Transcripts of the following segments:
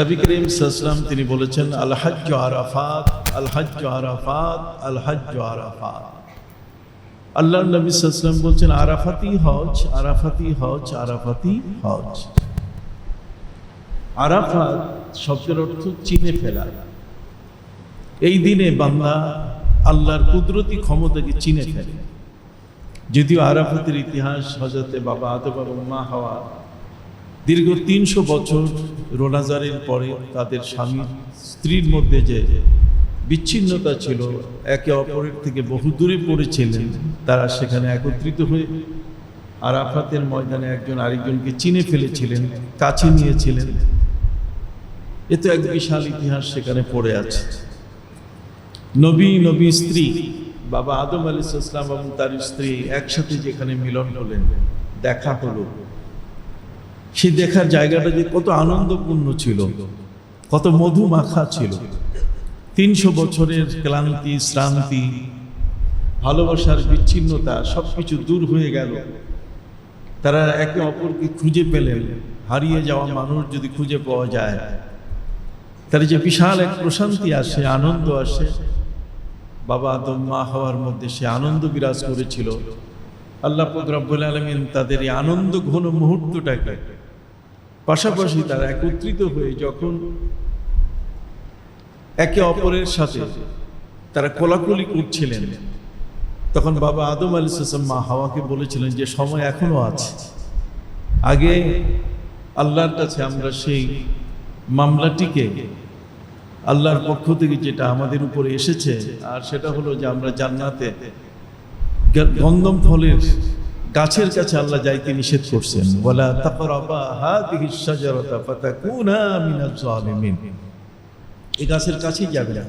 নবী করিম সাল্লাম তিনি বলেছেন, আল হজ্জ আরাফাত, আল হজ্জ আরাফাত, আল হজ্জ আরাফাত। আল্লাহ নবী সাল্লাম বলছেন আরাফাতি হজ আরাফাতি হজ আরাফাতি হজ। আরাফাত শব্দের অর্থ চিনে ফেলা। এই দিনে বাংলা আল্লাহর কুদরতি ক্ষমতাকে চিনে ফেলে। যদিও আরাফাতের ইতিহাস হজরতে বাবা আদব এবং মা হাওয়া দীর্ঘ তিনশো বছর রোনাজারের পরে তাদের স্বামী স্ত্রীর মধ্যে যে বিচ্ছিন্নতা ছিল, একে অপরের থেকে বহু দূরে পড়েছিলেন, তারা সেখানে একত্রিত হয়ে আর আরাফাতের ময়দানে একজন আরেকজনকে চিনে ফেলেছিলেন, কাছে নিয়েছিলেন। এ তো এক বিশাল ইতিহাস সেখানে পড়ে আছে। নবী নবী স্ত্রী, বাবা আদম আলী ইসলাম এবং তার স্ত্রী একসাথে যেখানে মিলন হলেন, দেখা হলো। সেই দেখার জায়গাটা যে কত আনন্দপূর্ণ ছিল, কত মধু মাখা ছিল। তিনশো বছরের ক্লান্তি, শ্রান্তি, ভালোবাসার বিচ্ছিন্নতা সবকিছু দূর হয়ে গেল। তারা একে অপরকে খুঁজে পেলেন। হারিয়ে যাওয়া মানুষ যদি খুঁজে পাওয়া যায় তার যে বিশাল এক প্রশান্তি আসে, আনন্দ আসে। বাবা আদম, মা হওয়ার মধ্যে সে আনন্দ বিরাজ করেছিল। আল্লাহ রব্বুল আলমিন তাদের এই আনন্দ ঘন মুহূর্তটাকে পাশাপাশি তারা একত্রিত হয়ে যখন একে অপরের সাথে তারা কোলাকুলি করছিলেন, তখন বাবা আদম আলী মা হাওয়াকে বলেছিলেন যে সময় এখনও আছে। আগে আল্লাহর কাছে আমরা সেই মামলাটিকে আল্লাহর পক্ষ থেকে যেটা আমাদের উপরে এসেছে, আর সেটা হলো যে আমরা জান্নাতে গন্ধম ফলের গাছের কাছে আল্লাহ যাইতে নিষেধ করছেন। ওয়ালা তাকরাবা এই গাছের কাছেই যাবে না।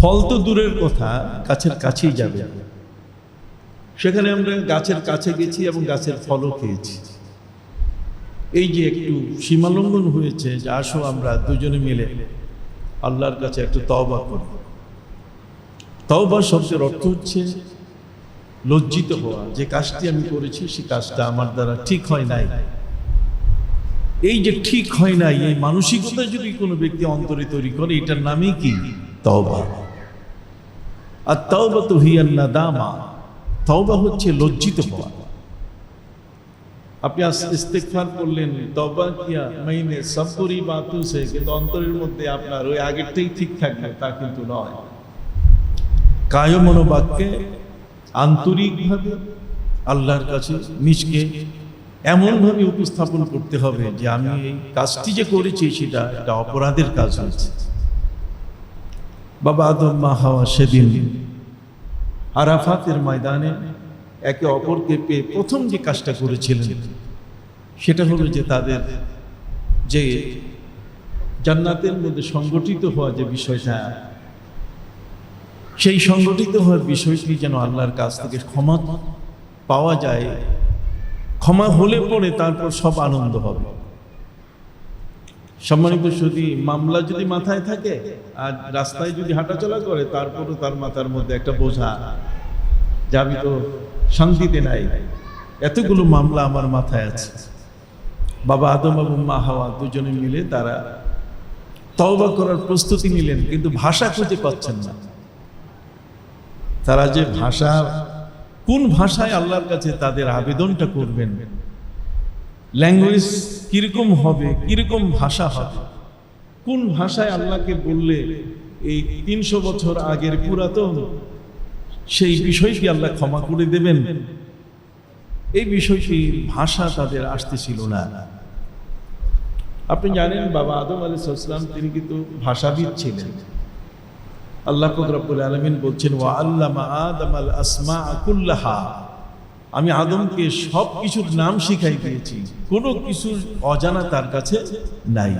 ফল তো দূরের কথা, গাছের কাছেই যাবে। সেখানে আমরা গাছের কাছে গেছি এবং গাছের ফলও খেয়েছি। এই যে একটু সীমালঙ্ঘন হয়েছে যে আসো আমরা দুজনে মিলে আল্লাহর কাছে একটু তওবা করি। তওবা শব্দের অর্থ হচ্ছে লজ্জিত হওয়া, যে কাজটি আমি করেছি সে কাজটা আমার দ্বারা ঠিক হয় নাই। এই যে ঠিক হয় নাই, এই মানসিকতা যদি কোনো ব্যক্তি অন্তরে তৈরি করে, এটার নামই কি? তওবা। আর তওবা তো হিয়ার নাদামা, তওবা হচ্ছে লজ্জিত হওয়া। আপনি ইস্তেকফার করলেন তবা কিয়া মাইনে সব করি বাতু সে কিন্তু অন্তরের মধ্যে আপনার ওই আগেরটাই ঠিক থাকবে, তা কিন্তু নয়। কায় মনোবাক্যে আন্তরিকভাবে আল্লাহর কাছে নিজকে এমনভাবে উপস্থাপন করতে হবে যে আমি এই কাজটি যে করেছি সেটা একটা অপরাধের কাজ হয়েছে। বাবা আদম, মা হাওয়া সেদিন আরাফাতের ময়দানে একে অপরকে পেয়ে প্রথম যে কাজটা করেছিলেন সেটা হলো যে তাদের যে জান্নাতের মধ্যে সংগঠিত হওয়া যে বিষয়টা সেই সংগঠিত হওয়ার বিষয়টি যেন আল্লাহর কাছ থেকে ক্ষমা পাওয়া যায়, ক্ষমা হলে পরে তারপর সব আনন্দ হবে। সম্মানিত যদি মামলা যদি মাথায় থাকে আর রাস্তায় যদি হাঁটাচলা করে, তারপরও তার মাথার মধ্যে একটা বোঝা যাবি তো শান্তিতে নাই। এতগুলো মামলা আমার মাথায় আছে। বাবা আদম এবং মা হাওয়া দুজনে মিলে তারা তওবা করার প্রস্তুতি নিলেন, কিন্তু ভাষা খুঁজে পাচ্ছেন না। তারা যে ভাষা, কোন ভাষায় আল্লাহর কাছে তাদের আবেদনটা করবেন? ল্যাঙ্গুয়েজ কীরকম হবে? কীরকম ভাষা হবে? কোন ভাষায় আল্লাহকে বললে এই তিনশো বছর আগের পুরাতন, সেই বিষয়টি আল্লাহ ক্ষমা করে দেবেন? এই বিষয়টি ভাষা তাদের আসতেছিল না। আপনি জানেন বাবা আদম আলী সাল্লাম তিনি কিন্তু ভাষাবিদ ছিলেন। আল্লাহ রব্বুল আলমিন বলছেন ও আল্লামা আদম আল আসমা আকুল্লাহা আমি আদমকে সব কিছুর নাম শিখাই দিয়েছি, কোনো কিছুর অজানা তার কাছে নাই।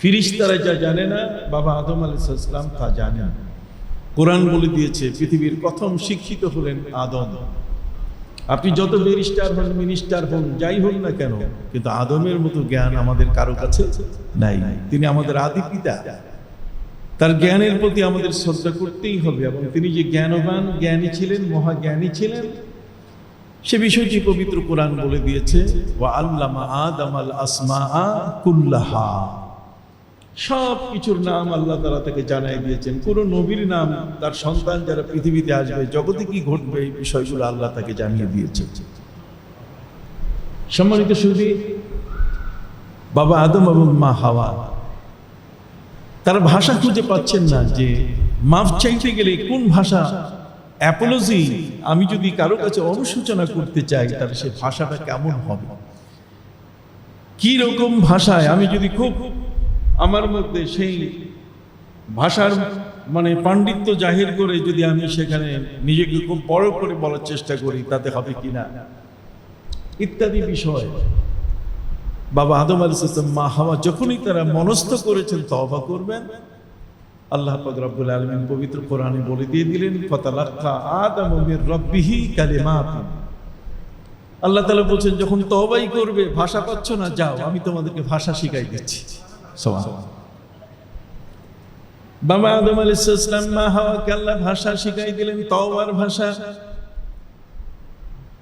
ফিরিস্তারা যা জানে না, বাবা আদম আলী সাল্লাম তা জানেন কোরআন বলে দিয়েছে, পৃথিবীর প্রথম শিক্ষিত হলেন আদম। আপনি যত ব্যারিস্টার হন, মিনিস্টার হন, যাই হন না কেন, কিন্তু আদমের মতো জ্ঞান আমাদের কারও কাছে নাই। তিনি আমাদের আদি পিতা। তার জ্ঞানের প্রতি আমাদের শ্রদ্ধা করতেই হবে এবং তিনি যে জ্ঞানবান, জ্ঞানী ছিলেন, মহাজ্ঞানী ছিলেন, সে বিষয়টি পবিত্র কোরআন বলে দিয়েছে কুল্লাহা। সব কিছুর নাম আল্লাহ তালা তাকে জানাই দিয়েছেন। কোন নবীর নাম, তার সন্তান যারা পৃথিবীতে আসবে, জগতে কি ঘটবে, এই বিষয়গুলো আল্লাহ তাকে জানিয়ে দিয়েছে সম্মানিত সুদী বাবা আদম এবং মা হাওয়া তারা ভাষা খুঁজে পাচ্ছেন না যে মাফ চাইতে গেলে কোন ভাষা? অ্যাপোলজি আমি যদি কারও কাছে অনুসূচনা করতে চাই, তাহলে সে ভাষাটা কেমন হবে? কি রকম ভাষায়? আমি যদি খুব আমার মধ্যে সেই ভাষার মানে পাণ্ডিত্য জাহির করে যদি আমি সেখানে নিজেকে খুব বড় করে বলার চেষ্টা করি, তাতে হবে কিনা? ইত্যাদি বিষয়। বাবা আদম আলী সাল্লাম মা হাওয়া যখনই তারা মনস্থ করেছেন তবা করবেন, আল্লাহ রব্বুল আলামিন পবিত্র কোরআনে বলে দিয়ে দিলেন, ফাতালাক্কা আদম রাব্বিহি কালিমাত। আল্লাহ তাআলা বলছেন, যখন তওবাই করবে, ভাষা পাচ্ছ না, যাও, আমি তোমাদেরকে ভাষা শিখাই দিচ্ছি। সুবহানাল্লাহ বাবা আদম আলী সাল্লাম মা হাওয়াকে আল্লাহ ভাষা শিখাই দিলেন, তওবার ভাষা।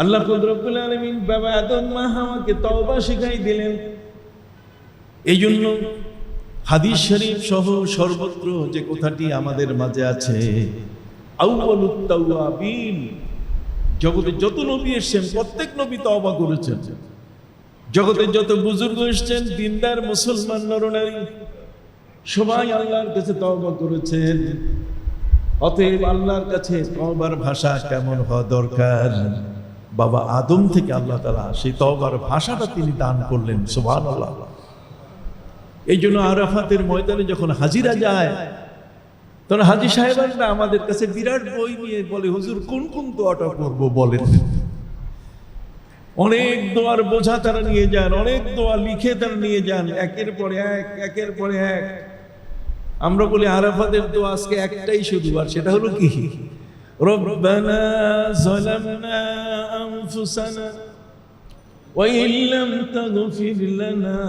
আল্লাহ রব্বুল আলমিন বাবা আদম মা হাওয়াকে তওবা শিখাই দিলেন। এই জন্য হাদিস শরীফ সহ সর্বত্র যে কথাটি আমাদের মাঝে আছে জগতে যত নবী এসেছেন, প্রত্যেক নবী তওবা করেছেন। জগতে যত বুজুর্গ এসেছেন, দিনদার, মুসলমান, নরনারী, সবাই আল্লাহর কাছে তওবা করেছেন। অতএব আল্লাহর কাছে তওবার ভাষা কেমন হওয়া দরকার? বাবা আদম থেকে আল্লাহ তালা সেই তওবার ভাষাটা তিনি দান করলেন সুবহান আল্লাহ এই জন্য আরাফাতের ময়দানে যখন হাজিরা যায়, তখন হাজি সাহেবানরা আমাদের কাছে বিরাট বই নিয়ে বলে, হুজুর, কোন কোন দোয়াটা করব বলেন। অনেক দোয়ার বোঝা তারা নিয়ে যান, অনেক দোয়া লিখে তারা নিয়ে যান, একের পরে এক, একের পরে এক। আমরা বলি, আরাফাতের দোয়া আজকে একটাই শুধু, আর সেটা হলো কি? ربنا ظلمنا أنفسنا وإن لم تغفر لنا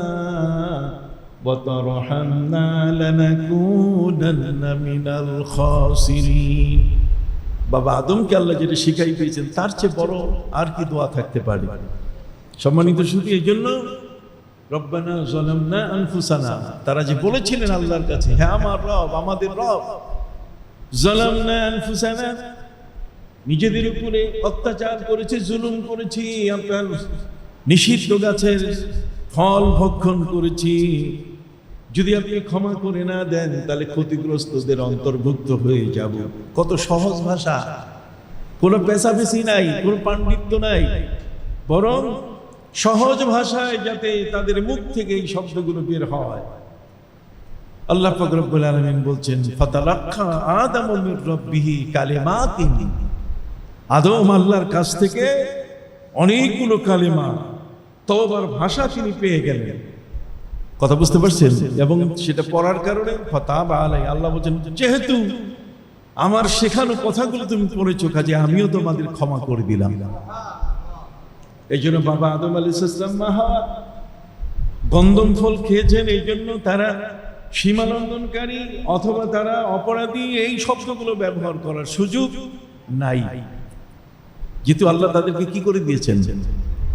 وترحمنا لنكونن من الخاسرين বাবা আদমকে আল্লাহ যেটা শিখাই পেয়েছেন তার চেয়ে বড় আর কি দোয়া থাকতে পারে সম্মানিত শুধু এই জন্য রব্বানা জলামনা আনফুসানা তারা যে বলেছিলেন আল্লাহর কাছে হ্যাঁ আমার রব আমাদের রব জলামনা আনফুসানা নিজেদের উপরে অত্যাচার করেছে, জুলুম করেছি, আপনার নিষিদ্ধ গাছের ফল ভক্ষণ করেছি। যদি আপনি ক্ষমা করে না দেন, তাহলে ক্ষতিগ্রস্তদের অন্তর্ভুক্ত হয়ে যাব। কত সহজ ভাষা। কোনো পেশাপেশি নাই, কোনো পাণ্ডিত্য নাই। বরং সহজ ভাষায় যাতে তাদের মুখ থেকে এই শব্দগুলো বের হয়। আল্লাহ পাক রব্বুল আলামিন বলছেন, ফাতালাক্কা আদম রাব্বিহি কালিমাতিন। আদম আল্লাহর কাছ থেকে অনেকগুলো কালেমা, তওবার ভাষা তিনি পেয়ে গেলেন। কথা বুঝতে পারছেন? এবং সেটা পড়ার কারণে ফতাবা আলাই আল্লাহ বলছেন, যেহেতু আমার শেখানো কথাগুলো তুমি পড়েছো, কাজে আমিও তোমাদের ক্ষমা করে দিলাম। এই জন্য বাবা আদম আলী ইসলাম মাহা গন্ধম ফল খেয়েছেন এই জন্য তারা সীমালঙ্ঘনকারী অথবা তারা অপরাধী এই শব্দগুলো ব্যবহার করার সুযোগ নাই। যেহেতু আল্লাহ তাদেরকে কি করে দিয়েছেন?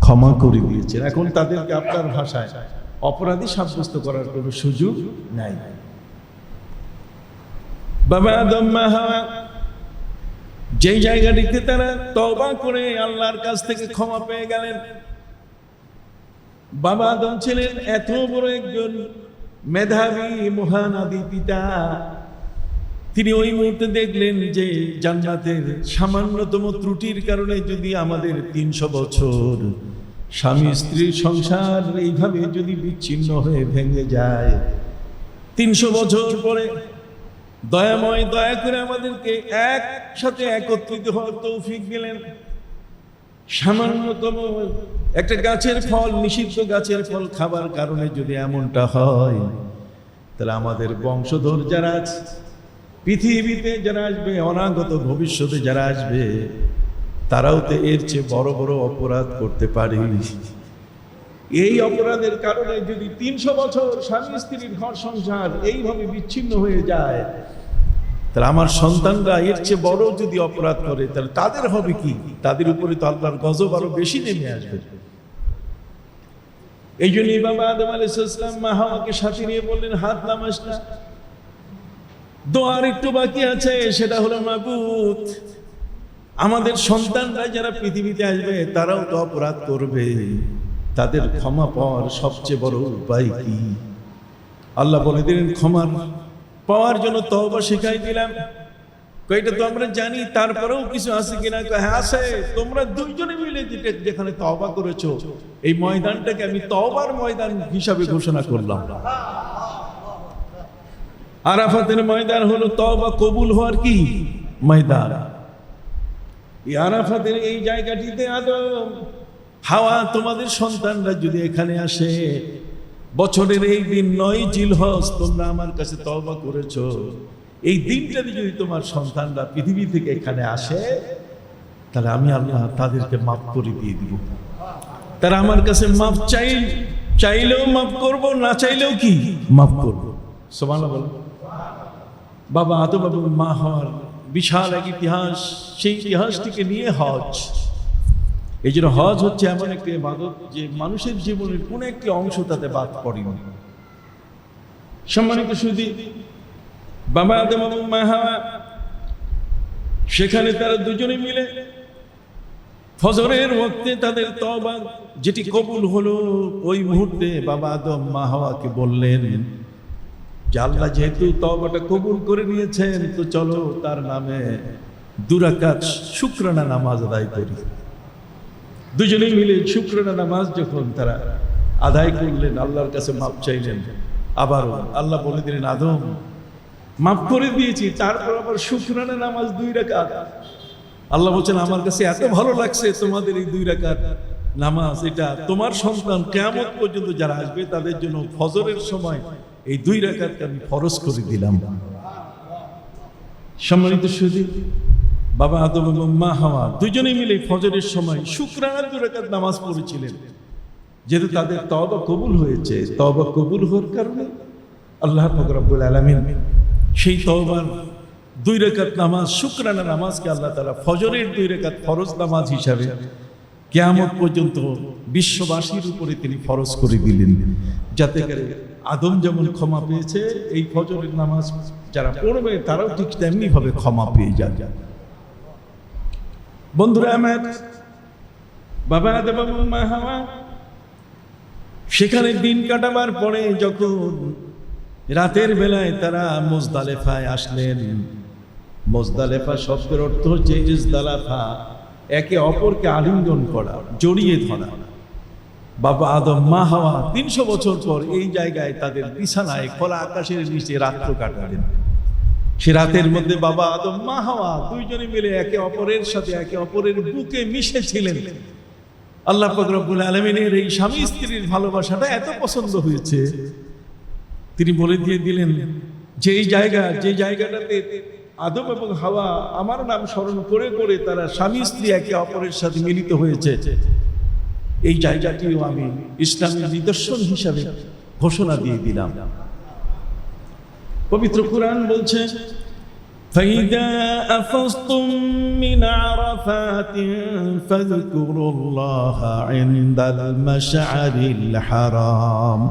ক্ষমা করে দিয়েছেন। এখন তাদেরকে আপনার ভাষায় অপরাধী সাব্যস্ত করার কোনো সুযোগ নাই। যেই জায়গাটিতে তারা তবা করে আল্লাহর কাছ থেকে ক্ষমা পেয়ে গেলেন, বাবা আদম ছিলেন এত বড় একজন মেধাবী, মহান আদি পিতা। তিনি ওই মুহূর্তে দেখলেন যে জান্নাতের সামান্যতম ত্রুটির কারণে যদি আমাদের তিনশো বছর স্বামী স্ত্রীর সংসার এইভাবে যদি বিচ্ছিন্ন হয়ে ভেঙে যায়, তিনশো বছর পরে দয়াময় দয়া করে আমাদেরকে একসাথে একত্রিত হওয়ার তৌফিক দিলেন। সামান্যতম একটা গাছের ফল, নিষিদ্ধ গাছের ফল খাবার কারণে যদি এমনটা হয়, তাহলে আমাদের বংশধর যারা আছে পৃথিবীতে যারা আসবে, অনাগত ভবিষ্যতে যারা আসবে, তারাও তো এর চেয়ে বড় বড় অপরাধ করতে পারে এই অপরাধের কারণে যদি তিনশো বছর স্বামী স্ত্রীর ঘর সংসার এইভাবে বিচ্ছিন্ন হয়ে যায়, তাহলে আমার সন্তানরা এর চেয়ে বড় যদি অপরাধ করে, তাহলে তাদের হবে কি? তাদের উপরে তো আল্লাহর গজব আরও বেশি নেমে আসবে। এই জন্যই বাবা আদম আলাইসালাম মা সাথে নিয়ে বললেন, হাত নামাস না। দোয়ার একটু বাকি আছে, সেটা হলো মাবুত। আমাদের সন্তানরা যারা পৃথিবীতে আসবে, তারাও তো অপরাধ করবে। তাদের ক্ষমা পাওয়ার সবচেয়ে বড় উপায় কি? আল্লাহ বলে দিলেন ক্ষমার পাওয়ার জন্য তওবা শিখাই দিলাম। কয়টা তো আমরা জানি, তারপরেও কিছু আছে কিনা? হ্যাঁ আছে। তোমরা দুইজনে মিলে যেটা, যেখানে তওবা করেছ, এই ময়দানটাকে আমি তওবার ময়দান হিসাবে ঘোষণা করলাম। আরাফাতের ময়দান হলো তওবা কবুল হওয়ার কি? ময়দান। এই আরাফাতের এই জায়গাটিতে আদম, হাওয়া তোমাদের সন্তানরা যদি এখানে আসে, বছরের এই দিন নয় জিলহজ তোমরা আমার কাছে তওবা করেছ। এই দিনটাতে যদি তোমার সন্তানরা পৃথিবী থেকে এখানে আসে, তাহলে আমি আল্লাহ তাদেরকে মাফ করে দিয়ে দিব। তারা আমার কাছে মাফ চাই, চাইলেও মাফ করব, না চাইলেও কি? মাফ করব। সমান বলো। বাবা আদম এবং মা হওয়ার বিশাল এক ইতিহাস, সেই ইতিহাসটিকে নিয়ে হজ। এই জন্য হজ হচ্ছে এমন একটি ইবাদত যে মানুষের জীবনের কোন একটি অংশ তাতে বাদ পড়েনি। সম্মানিত সুদী বাবা আদম এবং মা হাওয়া, সেখানে তারা দুজনে মিলে ফজরের মধ্যে তাদের তবা যেটি কবুল হলো, ওই মুহূর্তে বাবা আদম, মা হাওয়াকে বললেন যে আল্লাহ যেহেতু তবাটা কবুল করে নিয়েছেন তো চলো তার নামে দুরাকাত শুক্রানা নামাজ আদায় করি। দুজনেই মিলে শুক্রানা নামাজ যখন তারা আদায় করলেন আল্লাহর কাছে মাপ চাইলেন। আবারও আল্লাহ বলে দিলেন আদম মাফ করে দিয়েছি তারপর আবার শুক্রানা নামাজ দুই রাকাত। আল্লাহ বলছেন আমার কাছে এত ভালো লাগছে তোমাদের এই দুই রাকাত নামাজ। এটা তোমার সন্তান কেমন পর্যন্ত যারা আসবে তাদের জন্য ফজরের সময় এই দুই রাকাতকে আমি ফরজ করে দিলাম। সম্মানিত সুদী বাবা আদম এবং মা হাওয়া দুজনে মিলে ফজরের সময় শুক্রানা রাকাত নামাজ পড়েছিলেন। যেহেতু তাদের তবা কবুল হয়েছে তবা কবুল হওয়ার কারণে আল্লাহ পাক রব্বুল আলামিন সেই তওবার দুই রেখাত নামাজ, শুক্রানা নামাজকে আল্লাহ তাআলা ফজরের দুই রেখাত ফরজ নামাজ হিসাবে কেয়ামত পর্যন্ত বিশ্ববাসীর উপরে তিনি ফরজ করে দিলেন। যাতে করে আদম যেমন ক্ষমা পেয়েছে, এই ফজরের নামাজ যারা পড়বে, তারাও ঠিক তেমনি ভাবে ক্ষমা পেয়ে যাবে। বন্ধুরা আমার বাবা এবং মা হাওয়া, সেখানে দিন কাটাবার পরে যখন রাতের বেলায় তারা মোজদালেফায় আসলেন, মোজদালেফা শব্দের অর্থ হচ্ছে ইজদালাফা একে অপরকে আলিঙ্গন করা, জড়িয়ে ধরা। বাবা আদম, মা হাওয়া, তিনশো বছর পর এই জায়গায় তাদের বিছানায় খোলা আকাশের নিচে রাত্র কাটালেন। সে রাতের মধ্যে বাবা আদম, মা হাওয়া দুইজনে মিলে একে অপরের সাথে একে অপরের বুকে মিশেছিলেন। আল্লাহ ফকরবুল আলমিনের এই স্বামী স্ত্রীর ভালোবাসাটা এত পছন্দ হয়েছে। তিনি বলে দিয়ে দিলেন, যে এই জায়গা, যে জায়গাটাতে আদম এবং হাওয়া আমার নাম স্মরণ করে করে তারা স্বামী স্ত্রী একে অপরের সাথে মিলিত হয়েছে। এই জায়গাটিও আমি ইসলামের নিদর্শন হিসাবে ঘোষণা দিয়ে দিলাম পবিত্র কোরআন বলছে فإذا أفضتم من عرفات فاذكروا الله عند المشعر الحرام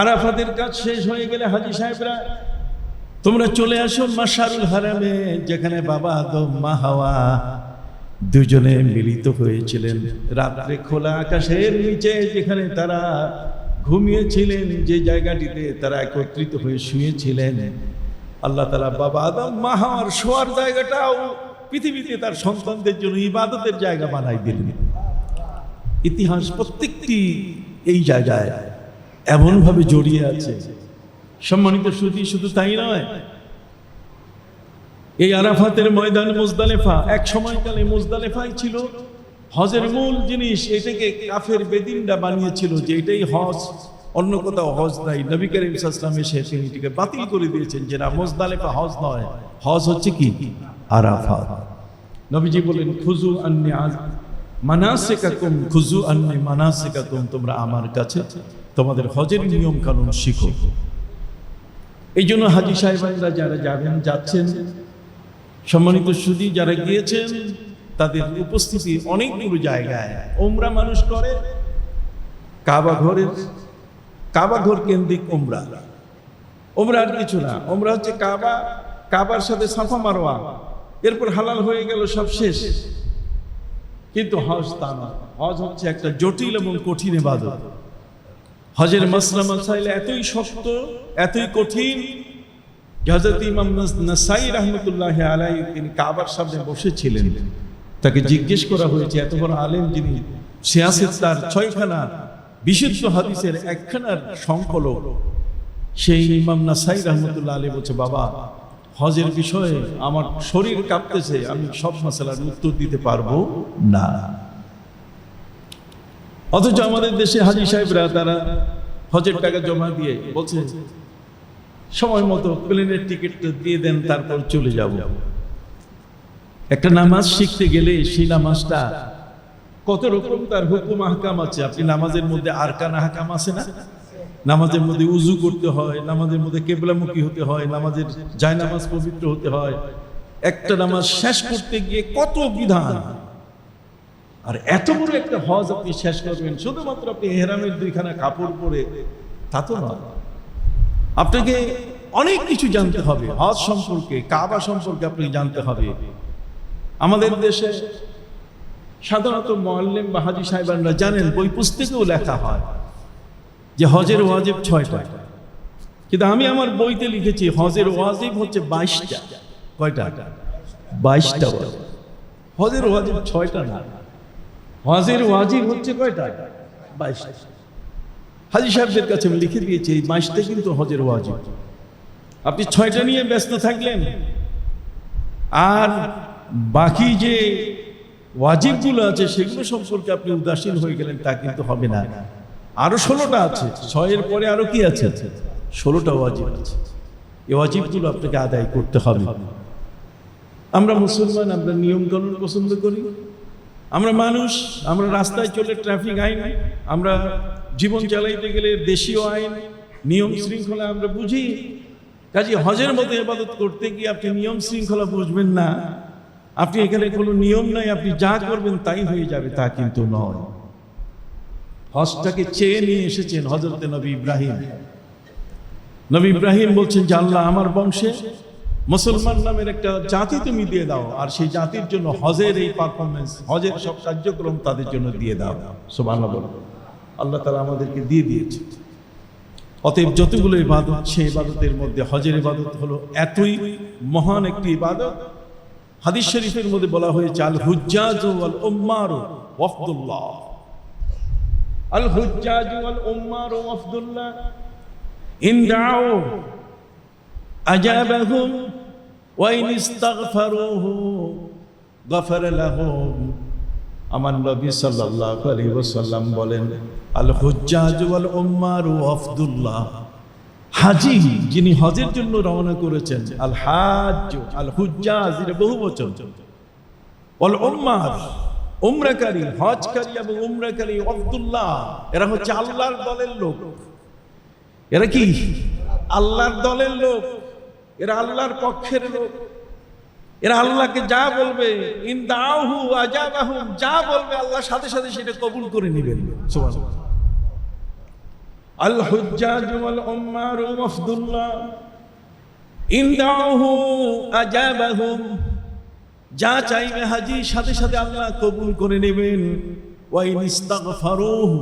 আরাফাতের কাজ শেষ হয়ে গেলে হাজি সাহেবরা তোমরা চলে আসো মাসারুল হারামে যেখানে বাবা আদম মা হাওয়া দুজনে মিলিত হয়েছিলেন। রাত্রে খোলা আকাশের নিচে যেখানে তারা ঘুমিয়েছিলেন, যে জায়গাটিতে তারা একত্রিত হয়ে শুয়েছিলেন, আল্লাহ তালা বাবা আদম মা হাওয়ার শোয়ার জায়গাটাও পৃথিবীতে তার সন্তানদের জন্য ইবাদতের জায়গা বানাই দিলেন। ইতিহাস প্রত্যেকটি এই জায়গায় এমনভাবে জড়িয়ে আছে। সম্মানিত শ্রুতি শুধু তাই নয় এই আরাফাতের ময়দান মুজদালেফা, এক সময়কালে মুজদালেফাই ছিল হজের মূল জিনিস, এটাকে কাফের বেদিনটা বানিয়েছিল যে এটাই হজ, অন্য কোথাও হজ নাই। নবী করিম সাল্লাম এসে এটাকে বাতিল করে দিয়েছেন যে না, মুজদালেফা হজ নয়, হজ হচ্ছে কি? আরাফাত। নবীজি বলেন খুজু আন্নি আজ মানাসিকাকুম খুজু আন্নি মানাসিকাকুম, তোমরা আমার কাছে তোমাদের হজের নিয়ম কানুন শিখো। এই জন্য হাজি সাহেবরা যারা যাবেন, যাচ্ছেন সম্মানিত সুদী যারা গিয়েছেন, তাদের উপস্থিতি অনেকগুলো জায়গায়। ওমরা মানুষ করে, কাবা ঘরের, কাবা ঘর কেন্দ্রিক ওমরা। ওমরা আর কিছু না, ওমরা হচ্ছে কাবা, কাবার সাথে সাফা মারোয়া। এরপর হালাল হয়ে গেল সব শেষ। কিন্তু হজ তা না, হজ হচ্ছে একটা জটিল এবং কঠিন ইবাদত। হজের মাসলা মাসাইল এতই শক্ত, এতই কঠিন হজরত ইমাম নাসাই রহমতুল্লাহ আলাই তিনি কাবার সামনে বসেছিলেন। তাকে জিজ্ঞেস করা হয়েছে, এত বড় আলেম যিনি সিয়াসের তার ছয়খানা বিশুদ্ধ হাদিসের একখানার সংকলক। সেই ইমাম নাসাই রহমতুল্লাহ আলী বলছে, বাবা, হজের বিষয়ে আমার শরীর কাঁপতেছে, আমি সব মশলার উত্তর দিতে পারব না। অথচ আমাদের দেশে হাজি সাহেবরা তারা হজের টাকা জমা দিয়ে বলছে সময় মতো প্লেনের টিকিটটা দিয়ে দেন, তারপর চলে যাব। একটা নামাজ শিখতে গেলে সেই নামাজটা কত রকম তার হুকুম আহকাম আছে? আপনি নামাজের মধ্যে আরকান আহকাম আছে না? নামাজের মধ্যে উজু করতে হয়, নামাজের মধ্যে কেবলামুখী হতে হয়, নামাজের জায় নামাজ পবিত্র হতে হয়। একটা নামাজ শেষ করতে গিয়ে কত বিধান? আর এত বড় একটা হজ আপনি শেষ করবেন, শুধুমাত্র আপনি এহরামের দুইখানা কাপড় পরে, তা তো নয়। আপনাকে অনেক কিছু জানতে হবে। হজ সম্পর্কে, কাবা সম্পর্কে আপনাকে জানতে হবে। আমাদের দেশে সাধারণত মোয়াল্লেম বা হাজি সাহেবানরা জানেন, বই পুস্তকেও লেখা হয় যে হজের ওয়াজিব ছয়টা। কিন্তু আমি আমার বইতে লিখেছি, হজের ওয়াজিব হচ্ছে বাইশটা। কয়টা? বাইশটা। হজের ওয়াজিব ছয়টা না। হজের ওয়াজিব হচ্ছে কয়টা? বাইশটা। হাজি সাহেবদের কাছে আমি লিখে দিয়েছি, এই বাইশটা কিন্তু হজের ওয়াজিব। আপনি ছয়টা নিয়ে ব্যস্ত থাকলেন। আর বাকি যে ওয়াজিবগুলো আছে, সেগুলো সম্পর্কে আপনি উদাসীন হয়ে গেলেন, তা কিন্তু হবে না। আরও ষোলোটা আছে। ছয়ের পরে আরও কি আছে? ষোলোটা ওয়াজিব আছে। এই ওয়াজিবগুলো আপনাকে আদায় করতে হবে। আমরা মুসলমান, আমরা নিয়ম কানুন পছন্দ করি। আমরা মানুষ, আমরা রাস্তায় চলে ট্রাফিক আইন, আমরা জীবন চালাইতে গেলে দেশীয় আইন, নিয়ম শৃঙ্খলা আমরা বুঝি। কাজে হজের মতো ইবাদত করতে গিয়ে আপনি নিয়ম শৃঙ্খলা বুঝবেন না। আপনি এখানে কোনো নিয়ম নাই, আপনি যা করবেন তাই হয়ে যাবে, তা কিন্তু নয়। হজটাকে চেয়ে নিয়ে এসেছেন হজরতে নবী ইব্রাহিম। নবী ইব্রাহিম বলছেন আল্লাহ আমার বংশে মুসলমান নামের একটা জাতি তুমি দিয়ে দাও, আর সেই জাতির জন্য হজের এই পারফরমেন্স হজের সব কার্যক্রম তাদের জন্য দিয়ে দাও। বলো। আল্লাহ তালা আমাদেরকে দিয়ে দিয়েছে। অতএব যতগুলো ইবাদত, সেই ইবাদতের মধ্যে হজের ইবাদত হলো এতই মহান একটি ইবাদত। হাদিস শরীফের মধ্যে বলা হয়েছে, আল হুজ্জাজ ওয়াল উম্মারু ওয়াফদুল্লাহ। আল হুজ্জাজ ওয়াল উম্মারু ওয়াফদুল্লাহ। ইন দাও আজাবাহুম ওয়া ইন ইস্তাগফারুহু গফার লাহুম আমার নবী সাল্লাল্লাহু আলাইহি ওয়াসাল্লাম বলেন আল হুজ্জাজ ওয়াল উম্মার ওয়াফদুল্লাহ হাজি যিনি হজের জন্য রওনা করেছেন আল হাজ আল হুজ্জাজ এর বহু বচন ওয়াল উম্মার উমরাকারী, হজকারী এবং উমরাকারী আব্দুল্লাহ এরা হচ্ছে আল্লাহর দলের লোক। এরা কি? আল্লাহর দলের লোক। এরা আল্লাহর পক্ষের লোক। এরা আল্লাহকে যা বলবে ইনদাহু আজাবাহুম, যা বলবে আল্লাহ সাথে সাথে সেটা কবুল করে নেবেন। আল হুজ্জাজ ওয়াল উম্মার ওয়াফদুল্লাহ ইনদাহু আজাবাহুম, যা চাইবে হাজি সাথে সাথে আল্লাহ কবুল করে নেবেন। ওয়া ইন ইস্তাগফারুহু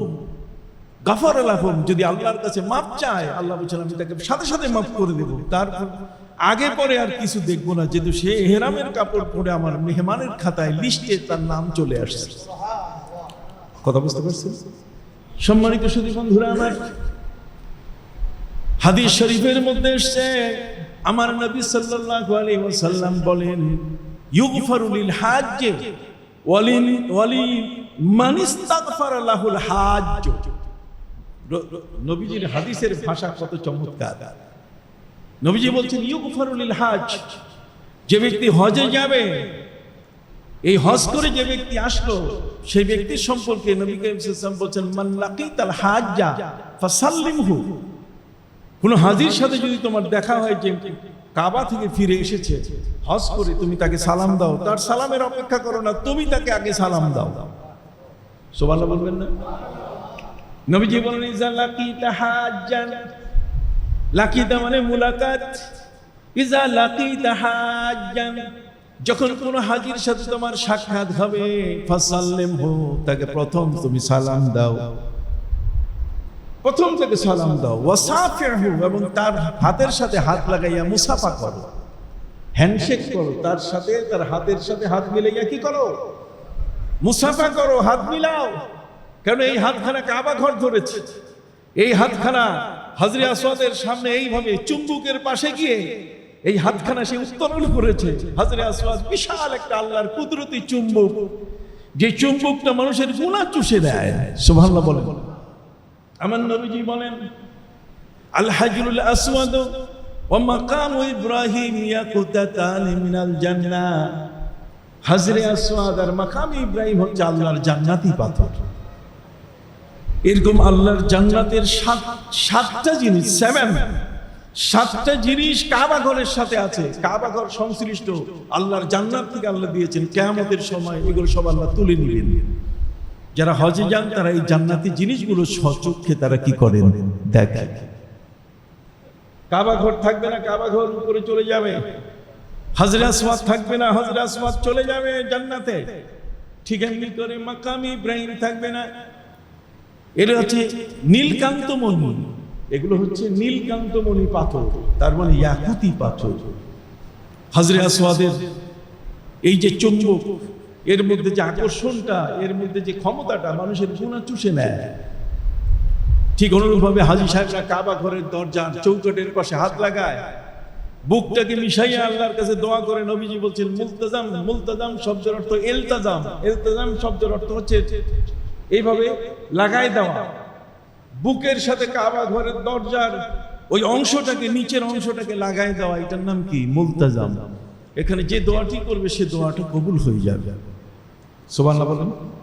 গাফার লাহুম যদি আল্লাহর কাছে মাপ চায়, আল্লাহ বলছেন আমি তাকে সাথে সাথে মাফ করে দেব। তারপর আগে পরে আর কিছু দেখব না, যেহেতু সে হেরামের কাপড় পরে আমার মেহমানের খাতায় লিস্টে তার নাম চলে আসছে। কথা বুঝতে পারছেন? সম্মানিত সুদী বন্ধুরা, আমার হাদিস শরীফের মধ্যে এসছে, আমার নবী সাল্লাল্লাহু আলাইহি ওয়াসাল্লাম বলেন, ইউগফারু লিল হাজ্জ ওয়ালিন ওয়ালি মান ইস্তাগফারা লাহুল হাজ্জ। নবীজির হাদিসের ভাষা কত চমৎকার। নবীজি বলছেন, ইউগফারু লিল হাজ যে ব্যক্তি হজে যাবে, এই হজ করে যে ব্যক্তি আসলো, সেই ব্যক্তির সম্পর্কে নবী করিম বলছেন, মান লাকিতাল হাজ্জা ফাসাল্লিমহু কোন হাজির সাথে যদি তোমার দেখা হয় যে কাবা থেকে ফিরে এসেছে, হজ করে তুমি তাকে সালাম দাও, তার সালামের অপেক্ষা করো না, তুমি তাকে আগে সালাম দাও। সোবাল্লা বলবেন না? নবীজি বলেন ইজা লাকিতা লাকিতা মানে মুলাকাত। ইজা লাকিতা হাজ্জান। যখন কোন হাজির সাথে তোমার সাক্ষাৎ হবে ফাসাল্লিম হো তাকে প্রথম তুমি সালাম দাও। প্রথম থেকে সালাম দাও। ওয়াসাফিহু, এবং তার হাতের সাথে হাত লাগাইয়া মুসাফা করো। হ্যান্ডশেক করো, তার সাথে, তার হাতের সাথে হাত মিলাইয়া কি করো? মুসাফা করো, হাত মিলাও। কারণ এই হাতখানা কাবা ঘর ধরেছে। এই হাতখানা হাজরে আসওয়াদের সামনে এইভাবে চুম্বুকের পাশে গিয়ে এই হাতখানা সে উত্তোলন করেছে। হাজরে আসওয়াদ বিশাল একটা আল্লাহর কুদরতি চুম্বুক। যে চুম্বুকটা মানুষের গুণা চুষে দেয়। সুবহানাল্লাহ বলেন। আমার নবীজি বলেন, আল হাজরুল আসওয়াদ ওয়া মাকাম ইব্রাহিম ইয়াকুতাতান মিনাল জান্নাহ। হাজরে আসওয়াদ আর মাকাম ইব্রাহিম হচ্ছে আল্লাহর জান্নাতি পাথর। এরকম আল্লাহর জান্নাতের সাত সাতটা জিনিস সেভেন সাতটা জিনিস কাবা ঘরের সাথে আছে। কাবা ঘর সংশ্লিষ্ট। আল্লাহর জান্নাত থেকে আল্লাহ দিয়েছেন। কেয়ামতের সময় এগুলো সব আল্লাহ তুলে নিবেন। যারা হজে যান, তারা এই জান্নাতি জিনিসগুলো সচক্ষে তারা কি করেন? দেখে। কাবা ঘর থাকবে না, কাবা ঘর উপরে চলে যাবে। হাজরা আসওয়াদ থাকবে না, হাজরা আসওয়াদ চলে যাবে জান্নাতে। ঠিক এমনি করে মাকাম ইব্রাহিম থাকবে না। এটা হচ্ছে নীলকান্তমণি। এগুলো হচ্ছে নীলকান্তমণি পাথর, তার মানে ইয়াকুতি পাথর। হাজরে আসওয়াদের এই যে চুম্বক, এর মধ্যে যে আকর্ষণটা, এর মধ্যে যে ক্ষমতাটা মানুষের গুণা চুষে নেয়। ঠিক অনুরূপভাবে হাজি সাহেবরা কাবা ঘরের দরজার চৌকটের পাশে হাত লাগায়। বুকটাকে মিশাইয়া আল্লাহর কাছে দোয়া করে নবীজি বলছেন, মুলতাজাম মুলতাজাম শব্দের অর্থ এলতাজাম। এলতাজাম শব্দের অর্থ হচ্ছে এইভাবে লাগাই দেওয়া। বুকের সাথে কাবা ঘরের দরজার ওই অংশটাকে, নিচের অংশটাকে লাগাই দেওয়া, এটার নাম কি? মুলতাজাম। এখানে যে দোয়াটি করবে, সে দোয়াটা কবুল হয়ে যাবে। সোবান বলেন।